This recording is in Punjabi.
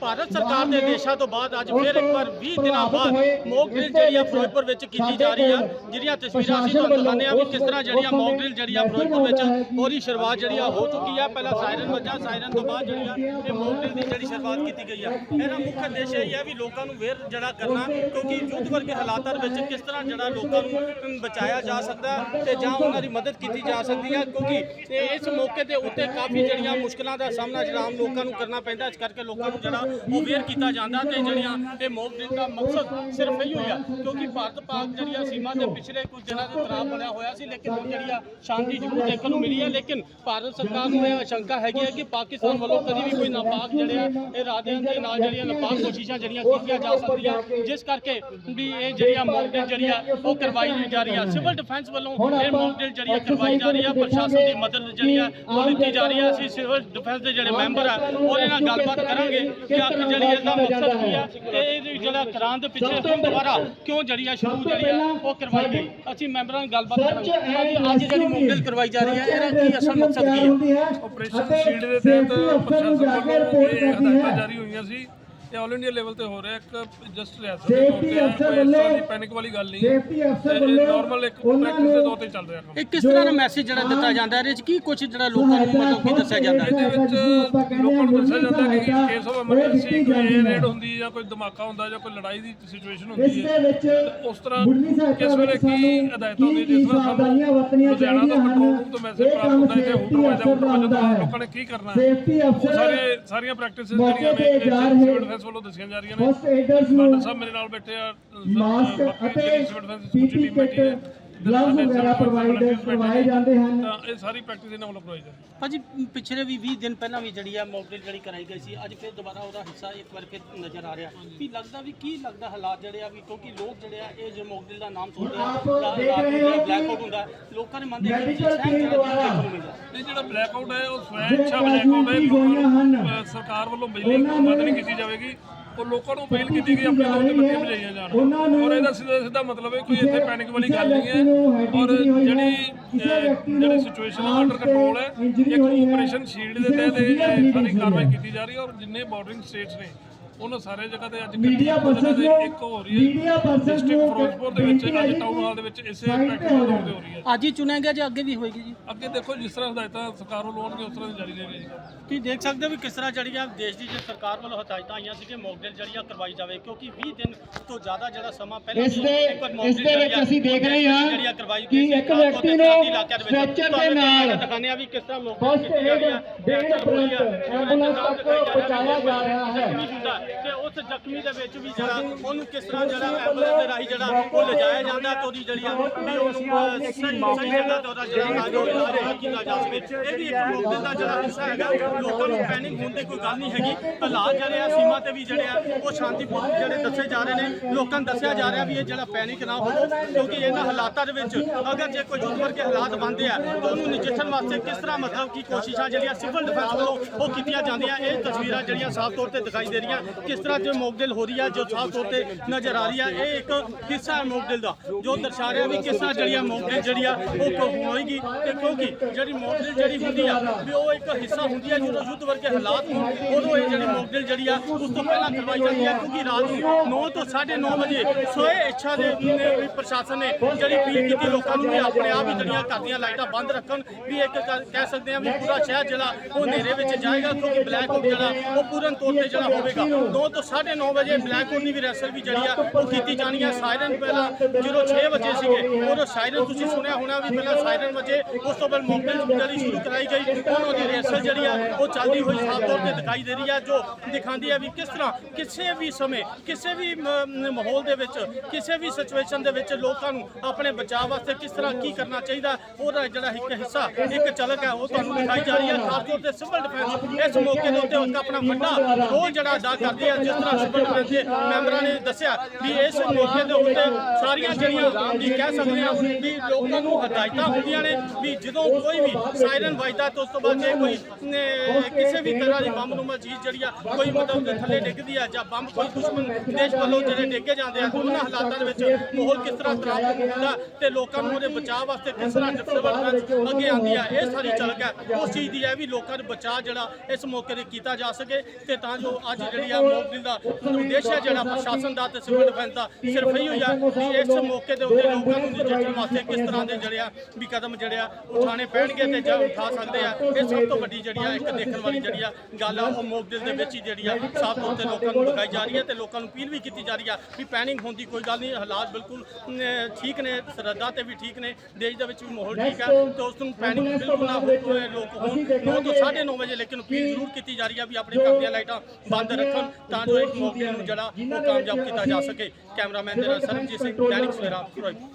ਭਾਰਤ ਸਰਕਾਰ ਦੇ ਦੇਸ਼ਾਂ ਤੋਂ ਬਾਅਦ ਅੱਜ ਫਿਰ ਇੱਕ ਵਾਰ 20 ਦਿਨਾਂ ਬਾਅਦ ਮੌਕ ਡਰਿਲ ਜਿਹੜੀ ਆ ਫਿਰੋਜ਼ਪੁਰ ਵਿੱਚ ਕੀਤੀ ਜਾ ਰਹੀ ਆ ਜਿਹੜੀਆਂ ਤਸਵੀਰਾਂ ਅਸੀਂ ਤੁਹਾਨੂੰ ਦਿਖਾਉਂਦੇ ਆ ਵੀ ਕਿਸ ਤਰ੍ਹਾਂ ਜਿਹੜੀਆਂ ਮੌਕ ਡਰਿਲ ਜਿਹੜੀ ਆ ਫਿਰੋਜ਼ਪੁਰ ਵਿੱਚ ਉਹਦੀ ਸ਼ੁਰੂਆਤ ਜਿਹੜੀ ਆ ਹੋ ਚੁੱਕੀ ਆ ਪਹਿਲਾਂ ਸਾਇਰਨ ਵੱਜਾ ਸਾਇਰਨ ਤੋਂ ਬਾਅਦ ਜਿਹੜੀ ਆ ਇਹ ਮੌਕ ਡਰਿਲ ਦੀ ਜਿਹੜੀ ਸ਼ੁਰੂਆਤ ਕੀਤੀ ਗਈ ਆ। ਇਹਦਾ ਮੁੱਖ ਉਦੇਸ਼ ਇਹ ਹੈ ਵੀ ਲੋਕਾਂ ਨੂੰ ਵੇਰ ਜਿਹੜਾ ਕਰਨਾ ਕਿਉਂਕਿ ਯੁੱਧ ਵਰਗੇ ਹਾਲਾਤਾਂ ਵਿੱਚ ਕਿਸ ਤਰ੍ਹਾਂ ਜਿਹੜਾ ਲੋਕਾਂ ਨੂੰ ਬਚਾਇਆ ਜਾ ਸਕਦਾ ਤੇ ਜਾਂ ਉਹਨਾਂ ਦੀ ਮਦਦ ਕੀਤੀ ਜਾ ਸਕਦੀ ਹੈ ਕਿਉਂਕਿ ਇਸ ਮੌਕੇ ਦੇ ਉੱਤੇ ਕਾਫੀ ਜਿਹੜੀਆਂ ਮੁਸ਼ਕਲਾਂ ਦਾ ਸਾਹਮਣਾ ਜਿਹੜਾ ਆਮ ਲੋਕਾਂ ਨੂੰ ਕਰਨਾ ਪੈਂਦਾ ਇਸ ਕਰਕੇ ਲੋਕਾਂ ਨੂੰ ਜਿਹੜਾ ਅਵੇਅਰ ਕੀਤਾ ਜਾਂਦਾ ਤੇ ਜਿਹੜੀਆਂ ਇਹ ਮੌਕ ਡਰਿਲ ਦਾ ਮਕਸਦ ਸਿਰਫ ਇਹੀ ਹੋਇਆ ਕਿਉਂਕਿ ਭਾਰਤ ਪਾਕ ਜਿਹੜੀਆਂ ਸੀਮਾ ਦੇ ਪਿਛਲੇ ਕੁਝ ਦਿਨਾਂ ਦੇ ਤਣਾਅ ਬਣਿਆ ਹੋਇਆ ਸੀ, ਲੇਕਿਨ ਹੁਣ ਜਿਹੜੀ ਸ਼ਾਂਤੀ ਜ਼ਰੂਰ ਦੇਖਣ ਨੂੰ ਮਿਲੀ ਹੈ ਲੇਕਿਨ ਭਾਰਤ ਸਰਕਾਰ ਨੂੰ ਇਹ ਆਸ਼ੰਕਾ ਹੈਗੀ ਹੈ ਕਿ ਪਾਕਿਸਤਾਨ ਵੱਲੋਂ ਕਦੀ ਵੀ ਕੋਈ ਨਾਪਾਕ ਜਿਹੜੇ ਆ ਦੇ ਨਾਲ ਜਿਹੜੀਆਂ ਨਾਪਾਕ ਕੋਸ਼ਿਸ਼ਾਂ ਜਿਹੜੀਆਂ ਕੀਤੀਆਂ ਜਾ ਸਕਦੀਆਂ, ਜਿਸ ਕਰਕੇ ਵੀ ਇਹ ਜਿਹੜੀਆਂ ਮੌਕ ਡਰਿਲ ਜਿਹੜੀ ਆ ਉਹ ਕਰਵਾਈ ਜਾ ਰਹੀ ਹੈ ਸਿਵਲ ਡਿਫੈਂਸ ਵੱਲੋਂ ਇਹ ਮੌਕ ਡਰਿਲ ਜਿਹੜੀ ਆ ਕਰਵਾਈ ਜਾ ਰਹੀ ਹੈ ਪ੍ਰਸ਼ਾਸਨ ਦੀ ਮਦਦ ਜਿਹੜੀ ਆ ਉਹ ਦਿੱਤੀ ਜਾ ਰਹੀ ਹੈ ਅਸੀਂ ਸਿਵਲ ਡਿਫੈਂਸ ਦੇ ਜਿਹੜੇ ਮੈਂਬਰ ਆ, ਉਹਦੇ ਨਾਲ ਗੱਲਬਾਤ ਕਰਾਂਗੇ। ਕਿ ਆਖਿਰ ਜਿਹੜੀ ਇਹਦਾ ਮਕਸਦ ਕੀ ਆ? ਤੇ ਇਹ ਜਿਹੜਾ ਕਰਾਂ ਦੇ ਪਿੱਛੇ ਹੁਣ ਦੁਬਾਰਾ ਕਿਉਂ ਜਿਹੜੀ ਆ ਸ਼ੁਰੂ ਜਿਹੜੀ ਆ ਉਹ ਕਰਵਾਈ ਗਈ? ਅਸੀਂ ਮੈਂਬਰਾਂ ਨਾਲ ਗੱਲਬਾਤ ਕਰਾਂਗੇ। ਅੱਜ ਜਿਹੜੀ ਮੌਕ ਡਰਿਲ ਕਰਵਾਈ ਜਾ ਰਹੀ ਆ ਇਹਦਾ ਕੀ ਅਸਲ ਮਕਸਦ ਕੀ ਹੈ? ਆਪਰੇਸ਼ਨ ਸ਼ੀਲਡ ਦੇ ਤਹਿਤ ਪ੍ਰਸ਼ਾਸਨ ਵੱਲੋਂ ਇਹ ਹਦਾਇਤਾਂ ਜਾਰੀ ਹੋਈਆਂ ਸੀ। ਤੇ ਆਲ ਇੰਡੀਆ ਲੈਵਲ ਤੇ ਹੋ ਰਿਹਾ ਇੱਕ ਜਸਟ ਰਿਆਸਤ ਦੇ ਤੌਰ ਤੇ ਹੈ, ਕੋਈ ਇਸ ਤਰ੍ਹਾਂ ਦੀ ਪੈਨਿਕ ਵਾਲੀ ਗੱਲ ਨਹੀਂ। ਹੈ ਨਾਰਮਲ ਇੱਕ ਪ੍ਰੈਕਟਿਸ ਦੇ ਤੌਰ ਤੇ ਚੱਲ ਰਿਹਾ ਕੰਮ। ਇਹ ਕਿਸ ਤਰ੍ਹਾਂ ਦਾ ਮੈਸੇਜ ਜਿਹੜਾ ਦਿੱਤਾ ਜਾਂਦਾ ਹੈ? ਇਹਦੇ ਵਿੱਚ ਕੀ ਕੁਝ ਜਿਹੜਾ ਲੋਕਾਂ ਨੂੰ ਮਤਲਬ ਕੀ ਦੱਸਿਆ ਜਾਂਦਾ ਹੈ? ਇਹਦੇ ਵਿੱਚ ਲੋਕਾਂ ਨੂੰ ਦੱਸਿਆ ਜਾਂਦਾ ਹੈ ਕਿ ਕੇਸ ਆਫ ਐਮਰਜੈਂਸੀ ਕੋਈ ਰੇਡ ਹੁੰਦੀ ਜਾਂ ਕੋਈ ਧਮਾਕਾ ਹੁੰਦਾ ਜਾਂ ਕੋਈ ਲੜਾਈ ਦੀ ਸਿਚੁਏਸ਼ਨ ਹੁੰਦੀ ਹੈ। ਤੇ ਉਸ ਤਰ੍ਹਾਂ ਕਿਸ ਵੇਲੇ ਕੀ ਹਦਾਇਤਾਂ ਹੁੰਦੀਆਂ ਜਿਸ ਤਰ੍ਹਾਂ ਸਾਨੂੰ ਲੁਧਿਆਣਾ ਤੋਂ ਕੰਟਰੋਲ ਰੂਮ ਤੋਂ ਮੈਸੇਜ ਪ੍ਰਾਪਤ ਹੁੰਦਾ ਹੈ ਕਿ ਹੁਟਰ ਵਜਾ ਹੁਟਰ ਵਜਾ ਤੋਂ ਲੋਕਾਂ ਨੇ ਕੀ ਕਰਨਾ ਹੈ। ਉਹ ਸਾਰੇ ਸਾਰੀਆਂ ਪ੍ਰੈਕਟਿਸਿਸ ਜਿਹੜੀਆਂ ਨੇ ਸਿਵਲ ਡਿਫੈਂਸ ਵੱਲੋਂ ਦੱਸੀਆਂ ਜਾ ਰਹੀਆਂ ਨੇ। ਬਾਦਲ ਸਾਹਿਬ ਮੇਰੇ ਨਾਲ ਬੈਠੇ ਆ ਮਾਸਕ ਅਤੇ ਡਿਫੈਂਸ ਪੀਪੀ ਕਿੱਟ ਗਲਵਜ਼ ਵਗੈਰਾ ਪ੍ਰੋਵਾਈਡ ਕਰਵਾਏ ਜਾਂਦੇ ਹਨ। ਤਾਂ ਇਹ ਸਾਰੀ ਪ੍ਰੈਕਟਿਸ ਇਹਨਾਂ ਵੱਲੋਂ ਕਰਵਾਈ ਜਾਂਦੀ ਹੈ। ਭਾਜੀ ਪਿਛਲੇ ਵੀ 20 ਦਿਨ ਪਹਿਲਾਂ ਵੀ ਜਿਹੜੀ ਆ ਮੌਕ ਡਰਿਲ ਜਿਹੜੀ ਕਰਾਈ ਗਈ ਸੀ ਅੱਜ ਫਿਰ ਦੁਬਾਰਾ ਉਹਦਾ ਹਿੱਸਾ ਇੱਕ ਵਾਰ ਫਿਰ ਨਜ਼ਰ ਆ ਰਿਹਾ। ਵੀ ਲੱਗਦਾ ਵੀ ਕੀ ਲੱਗਦਾ ਹਾਲਾਤ ਜਿਹੜੇ ਆ ਵੀ ਕਿਉਂਕਿ ਲੋਕ ਜਿਹੜੇ ਆ ਇਹ ਜੋ ਮੌਕ ਡਰਿਲ ਦਾ ਨਾਮ ਸੁਣਦੇ ਆ ਰਾਤ ਨੂੰ ਜਿਹੜਾ ਬਲੈਕ ਆਊਟ ਹੁੰਦਾ ਲੋਕਾਂ ਦੇ ਮਨ ਦੇ ਵਿੱਚ ਸਹਿਮ ਜਿਹੜਾ ਨੂੰ ਬਲੈਕ ਆਊਟ ਹੈ ਉਹ ਸਵੈ ਇੱਛਾ ਬਲੈਕ ਆਊਟ ਹੈ ਨੂੰ ਸਰਕਾਰ ਵੱਲੋਂ ਬਿਜਲੀ ਨਹੀਂ ਕੀਤੀ ਜਾਵੇਗੀ। ਉਹ ਲੋਕਾਂ ਨੂੰ ਅਪੀਲ ਕੀਤੀ ਗਈ ਆਪਣੇ ਤੇ ਬੱਤੀਆਂ ਬੁਝਾਈਆਂ ਜਾਣ। ਔਰ ਇਹਦਾ ਸਿੱਧਾ ਸਿੱਧਾ ਮਤਲਬ ਹੈ ਕੋਈ ਇੱਥੇ ਪੈਨਿਕ ਵਾਲੀ ਗੱਲ ਨਹੀਂ ਹੈ। ਔਰ ਜਿਹੜੀ ਜਿਹੜੀ ਸਿਚੁਏਸ਼ਨ ਅੰਡਰ ਕੰਟਰੋਲ ਹੈ ਇੱਕ ਆਪਰੇਸ਼ਨ ਸ਼ੀਲਡ ਦੇ ਤਹਿਤ ਸਾਰੀ ਕਾਰਵਾਈ ਕੀਤੀ ਜਾ ਰਹੀ ਹੈ ਔਰ ਜਿੰਨੇ ਬਾਰਡਰਿੰਗ ਸਟੇਟਸ ਨੇ ਉਹਨਾਂ ਸਾਰੇ ਜਗ੍ਹਾ ਤੇ ਅੱਜ ਮੀਡੀਆ ਪਰਸਨ ਇੱਕ ਹੋ ਰਹੀ ਹੈ। ਮੀਡੀਆ ਪਰਸਨ ਨੂੰ ਫਿਰੋਜ਼ਪੁਰ ਦੇ ਵਿੱਚ ਅੱਜ ਟਾਊਨ ਹਾਲ ਦੇ ਵਿੱਚ ਇਸੇ ਪ੍ਰੈਕਟਿਸ ਤੌਰ ਤੇ ਹੋ ਰਹੀ ਹੈ। ਅੱਜ ਹੀ ਚੁਣਿਆ ਗਿਆ ਜਾਂ ਅੱਗੇ ਵੀ ਹੋਏਗੀ ਜੀ। ਅੱਗੇ ਦੇਖੋ ਜਿਸ ਤਰ੍ਹਾਂ ਹਦਾਇਤਾਂ ਸਰਕਾਰ ਵੱਲੋਂ ਆਉਣਗੀਆਂ ਉਸ ਤਰ੍ਹਾਂ ਦੀ ਜਾਰੀ ਰਹੇਗੀ ਤੁਸੀਂ ਦੇਖ ਸਕਦੇ ਹੋ ਵੀ ਕਿਸ ਤਰ੍ਹਾਂ ਜਿਹੜੀ ਆ ਦੇਸ਼ ਦੀ ਜੋ ਸਰਕਾਰ ਵੱਲੋਂ ਹਦਾਇਤਾਂ ਆਈਆਂ ਸੀ ਕਿ ਮੌਕ ਡਰਿਲ ਜਿਹੜੀ ਆ ਕਰਵਾਈ ਜਾਵੇ ਕਿਉਂਕਿ 20 ਦਿਨ ਤੋਂ ਜ਼ਿਆਦਾ ਜਿਹੜਾ ਸਮਾਂ ਪਹਿਲਾਂ ਇਸ ਦੇ ਇਸ ਦੇ ਵਿੱਚ ਅਸੀਂ ਦੇਖ ਰਹੇ ਹਾਂ ਕਿ ਇੱਕ ਵਿਅਕਤੀ ਨੂੰ ਇਲਾਕਿਆਂ ਦੇ ਨਾਲ ਆ ਵੀ ਕਿਸ ਤਰ੍ਹਾਂ ਮੌਕ ਫਸਟ ਏਡ ਦੇਣ ਉਪਰੰਤ ਐਂਬੂਲੈਂਸ ਤੱਕ ਪਹੁੰਚਾਇਆ ਜਾ ਰਿਹਾ ਹੈ। ਤੇ ਉਸ ਜ਼ਖਮੀ ਦੇ ਵਿੱਚ ਵੀ ਜਿਹੜਾ ਉਹਨੂੰ ਕਿਸ ਤਰ੍ਹਾਂ ਜਿਹੜਾ ਐਂਬੂਲੈਂਸ ਦੇ ਰਾਹੀਂ ਜਿਹੜਾ ਉਹ ਲਿਜਾਇਆ ਜਾਂਦਾ ਤੇ ਉਹਦੀ ਜਿਹੜੀ ਆ ਵੀ ਉਹਨੂੰ ਅਹ, ਸਹੀ ਸਹੀ ਜਗ੍ਹਾ ਤੇ ਉਹਦਾ ਜਿਹੜਾ ਇਲਾਜ ਕੀਤਾ ਜਾ ਸਕੇ। ਇਹ ਵੀ ਇੱਕ ਮੌਕੇ ਦਾ ਜਿਹੜਾ ਹਿੱਸਾ ਹੈਗਾ। ਲੋਕਾਂ ਨੂੰ ਪੈਨਿਕ ਹੋਣ ਦੀ ਕੋਈ ਗੱਲ ਨਹੀਂ ਹੈਗੀ। ਹਾਲਾਤ ਜਿਹੜੇ ਆ ਸੀਮਾ ਤੇ ਵੀ ਜਿਹੜੇ ਆ ਉਹ ਸ਼ਾਂਤੀਪੂਰਨ ਜਿਹੜੇ ਦੱਸੇ ਜਾ ਰਹੇ ਨੇ। ਲੋਕਾਂ ਨੂੰ ਦੱਸਿਆ ਜਾ ਰਿਹਾ ਵੀ ਇਹ ਜਿਹੜਾ ਪੈਨਿਕ ਨਾ ਹੋਵੋ ਕਿਉਂਕਿ ਇਹਨਾਂ ਹਾਲਾਤਾਂ ਦੇ ਵਿੱਚ ਅਗਰ ਜੇ ਕੋਈ ਯੁੱਧ ਵਰਗੇ ਹਾਲਾਤ ਬਣਦੇ ਆ ਤਾਂ ਉਹਨੂੰ ਨਜਿੱਠਣ ਵਾਸਤੇ ਕਿਸ ਤਰ੍ਹਾਂ ਮਤਲਬ ਕੀ ਕੋਸ਼ਿਸ਼ਾਂ ਜਿਹੜੀਆਂ ਸਿਵਲ ਡਿਫੈਂਸ ਵੱਲੋਂ ਉਹ ਕੀਤੀਆਂ ਜਾਂਦੀਆਂ ਇਹ ਤਸਵੀਰਾਂ ਜਿਹੜੀਆਂ ਸਾਫ਼ ਤੌਰ ਤੇ ਦਿਖਾਈ ਦੇ ਰਹੀਆਂ। ਕਿਸ ਤਰ੍ਹਾਂ ਜੋ ਮੌਕਦਿਲ ਹੋ ਰਹੀ ਹੈ ਜੋ ਸਾਫ਼ ਤੌਰ ਤੇ ਨਜ਼ਰ ਆ ਰਹੀ ਹੈ ਇਹ ਇੱਕ ਹਿੱਸਾ ਹੈ ਮੌਕਦਿਲ ਦਾ, ਜੋ ਦਰਸਾ ਰਿਹਾ ਵੀ ਕਿਸ ਤਰ੍ਹਾਂ ਜਿਹੜੀ ਆ ਜਿਹੜੀ ਆ, ਉਹ ਹੋਏਗੀ ਤੇ ਕਿਉਂਕਿ ਜਿਹੜੀ ਮੌਕਦਿਲ ਜਿਹੜੀ ਹੁੰਦੀ ਆ, ਵੀ ਉਹ ਇੱਕ ਹਿੱਸਾ ਹੁੰਦੀ ਆ, ਜਦੋਂ ਯੁੱਧ ਵਰਗੇ ਹਾਲਾਤ ਹੋਣ, ਉਦੋਂ ਇਹ ਜਿਹੜੀ ਮੌਕਦਿਲ ਜਿਹੜੀ ਆ, ਉਸ ਤੋਂ ਪਹਿਲਾਂ ਕਰਵਾਈ ਜਾਂਦੀ ਆ, ਕਿਉਂਕਿ ਰਾਤ ਨੂੰ 9 ਤੋਂ 9:30 ਵਜੇ ਸੋਏ ਇੱਛਾ ਦੇ ਵੀ ਪ੍ਰਸ਼ਾਸਨ ਨੇ ਜਿਹੜੀ ਅਪੀਲ ਕੀਤੀ, ਲੋਕਾਂ ਨੂੰ ਵੀ ਆਪਣੇ ਆਪ ਹੀ ਜਿਹੜੀਆਂ ਘਰ ਦੀਆਂ ਲਾਈਟਾਂ ਬੰਦ ਰੱਖਣ, ਵੀ ਇੱਕ ਕਹਿ ਸਕਦੇ ਆ ਵੀ ਪੂਰਾ ਸ਼ਹਿਰ ਜਿਹੜਾ, ਉਹ ਹਨੇਰੇ ਵਿੱਚ ਜਾਏਗਾ, ਕਿਉਂਕਿ ਬਲੈਕ ਆਊਟ ਜਿਹੜਾ, ਉਹ ਪੂਰਨ ਤੌਰ ਤੇ ਜਿਹੜਾ ਹੋਵੇਗਾ। 9 ਤੋਂ 9:30 ਵਜੇ ਬਲੈਕ ਆਊਟ ਦੀ ਵੀ ਰੈਸਲ ਵੀ ਜਿਹੜੀ ਆ, ਉਹ ਕੀਤੀ ਜਾਣੀ ਆ। ਸਾਇਰਨ ਪਹਿਲਾਂ ਜਦੋਂ 6 ਵਜੇ ਸੀਗੇ, ਉਦੋਂ ਸਾਇਰਨ ਤੁਸੀਂ ਸੁਣਿਆ ਹੋਣਾ ਵੀ ਪਹਿਲਾਂ ਸਾਇਰਨ ਵਜੇ, ਉਸ ਤੋਂ ਬਾਅਦ ਮੌਕਲ ਜਿਹੜੀ ਸ਼ੁਰੂ ਕਰਾਈ ਗਈ। ਉਹਨਾਂ ਦੀ ਰੈਸਲ ਜਿਹੜੀ ਆ, ਉਹ ਚੱਲਦੀ ਹੋਈ ਸਾਫ਼ ਤੌਰ ਤੇ ਦਿਖਾਈ ਦੇ ਰਹੀ ਆ, ਜੋ ਦਿਖਾਉਂਦੀ ਆ ਵੀ ਕਿਸ ਤਰ੍ਹਾਂ ਕਿਸੇ ਵੀ ਸਮੇਂ, ਕਿਸੇ ਵੀ ਮਾਹੌਲ ਦੇ ਵਿੱਚ, ਕਿਸੇ ਵੀ ਸਿਚੁਏਸ਼ਨ ਦੇ ਵਿੱਚ ਲੋਕਾਂ ਨੂੰ ਆਪਣੇ ਬਚਾਅ ਵਾਸਤੇ ਕਿਸ ਤਰ੍ਹਾਂ ਕੀ ਕਰਨਾ ਚਾਹੀਦਾ, ਉਹਦਾ ਜਿਹੜਾ ਇੱਕ ਹਿੱਸਾ, ਇੱਕ ਝਲਕ ਹੈ ਉਹ ਤੁਹਾਨੂੰ ਦਿਖਾਈ ਜਾ ਰਹੀ ਹੈ ਖਾਸ ਤੌਰ ਤੇ ਸਿਵਲ ਡਿਫੈਂਸ ਇਸ ਮੌਕੇ ਦੇ ਉੱਤੇ ਇੱਕ ਆਪਣਾ ਵੱਡਾ ਰੋਲ ਜਿਹੜਾ ਅਦਾ ਕਰਦੀ ਹੈ ਜਿਸ ਤਰ੍ਹਾਂ ਸਿਵਲ ਦੇ ਮੈਂਬਰਾਂ ਨੇ ਦੱਸਿਆ ਵੀ ਇਸ ਮੌਕੇ ਦੇ ਉੱਤੇ ਸਾਰੀਆਂ ਜਿਹੜੀਆਂ ਵੀ ਕਹਿ ਸਕਦੇ ਹਾਂ ਵੀ ਲੋਕਾਂ ਨੂੰ ਹਦਾਇਤਾਂ ਹੁੰਦੀਆਂ ਨੇ ਵੀ ਜਦੋਂ ਕੋਈ ਵੀ ਸਾਇਰਨ ਵੱਜਦਾ ਤਾਂ ਉਸ ਤੋਂ ਬਾਅਦ ਜੇ ਕੋਈ ਕਿਸੇ ਵੀ ਤਰ੍ਹਾਂ ਦੀ ਬੰਬ ਨੂੰ ਚੀਜ਼ ਜਿਹੜੀ ਆ, ਕੋਈ ਮਤਲਬ ਥੱਲੇ ਡਿੱਗਦੀ ਆ ਜਾਂ ਬੰਬ ਕੋਈ ਦੁਸ਼ਮਣ ਦੇਸ਼ ਵੱਲੋਂ ਜਿਹੜੇ ਡਿੱਗੇ ਜਾਂਦੇ ਆ, ਉਹਨਾਂ ਹਾਲਾਤਾਂ ਦੇ ਵਿੱਚ ਮਾਹੌਲ ਕਿਸ ਤਰ੍ਹਾਂ ਖਰਾਬ ਹੁੰਦਾ ਤੇ ਲੋਕਾਂ ਨੂੰ ਉਹਦੇ ਬਚਾਅ ਵਾਸਤੇ ਕਿਸ ਤਰ੍ਹਾਂ ਡਿਫੈਂਸ ਅੱਗੇ ਆਉਂਦੀ ਆ, ਇਹ ਸਾਰੀ ਝਲਕ ਹੈ। ਉਸ ਚੀਜ਼ ਦੀ ਹੈ ਵੀ ਲੋਕਾਂ ਨੂੰ ਬਚਾਅ ਜਿਹੜਾ ਇਸ ਮੌਕੇ ਤੇ ਕੀਤਾ ਜਾ ਸਕੇ ਤੇ ਤਾਂ ਜੋ ਅੱਜ ਜਿਹੜੀ ਆ ਮੋਬਿਲ ਦਾ ਉਦੇਸ਼ ਹੈ ਜਿਹੜਾ ਪ੍ਰਸ਼ਾਸਨ ਦਾ ਤੇ ਸਿਵਲ ਡਿਫੈਂਸ ਦਾ ਸਿਰਫ ਇਹੀ ਹੋਇਆ ਕਿ ਇਸ ਮੌਕੇ ਦੇ ਉੱਤੇ ਲੋਕਾਂ ਨੂੰ ਨਜਿੱਠਣ ਵਾਸਤੇ ਕਿਸ ਤਰ੍ਹਾਂ ਦੇ ਜਿਹੜੇ ਆ ਵੀ ਕਦਮ ਜਿਹੜੇ ਆ ਉਠਾਣੇ ਪੈਣਗੇ ਤੇ ਜਾਂ ਉਠਾ ਸਕਦੇ ਆ। ਇਹ ਸਭ ਤੋਂ ਵੱਡੀ ਜਿਹੜੀ ਆ ਇੱਕ ਦੇਖਣ ਵਾਲੀ ਜਿਹੜੀ ਆ ਗੱਲ ਆ, ਉਹ ਮੋਬਿਲ ਦੇ ਵਿੱਚ ਹੀ ਜਿਹੜੀ ਆ ਸਾਫ਼ ਤੌਰ ਤੇ ਲੋਕਾਂ ਨੂੰ ਲਗਾਈ ਜਾ ਰਹੀ ਹੈ ਤੇ ਲੋਕਾਂ ਨੂੰ ਅਪੀਲ ਵੀ ਕੀਤੀ ਜਾ ਰਹੀ ਆ ਵੀ ਪੈਨਿੰਗ ਹੋਣ ਦੀ ਕੋਈ ਗੱਲ ਨਹੀਂ, ਹਾਲਾਤ ਬਿਲਕੁਲ ਠੀਕ ਨੇ, ਸਰਹੱਦਾਂ ਤੇ ਵੀ ਠੀਕ ਨੇ, ਦੇਸ਼ ਦੇ ਵਿੱਚ ਵੀ ਮਾਹੌਲ ਠੀਕ ਹੈ ਤੇ ਉਸ ਨੂੰ ਪੈਨਿਕ ਬਿਲਕੁਲ ਨਾ ਹੋਏ ਲੋਕ ਹੋਣ। ਨੌ ਤੋਂ 9:30 ਵਜੇ ਲੇਕਿਨ ਅਪੀਲ ਜ਼ਰੂਰ ਕੀਤੀ ਜਾ ਰਹੀ ਆ ਵੀ ਆਪਣੇ ਘਰ ਦੀਆਂ ਲਾਈਟਾਂ ਬੰਦ ਰੱਖਣ। ਤਾਂ ਜੋ ਇਸ ਮੌਕੇ ਨੂੰ ਜਿਹੜਾ ਉਹ ਕਾਮਯਾਬ ਕੀਤਾ ਜਾ ਸਕੇ। ਕੈਮਰਾਮੈਨ ਦੇ ਨਾਲ ਸਰਬਜੀਤ ਸਿੰਘ, ਦੈਨਿਕ ਸਵੇਰਾ, ਫਿਰੋਜ਼ਪੁਰ।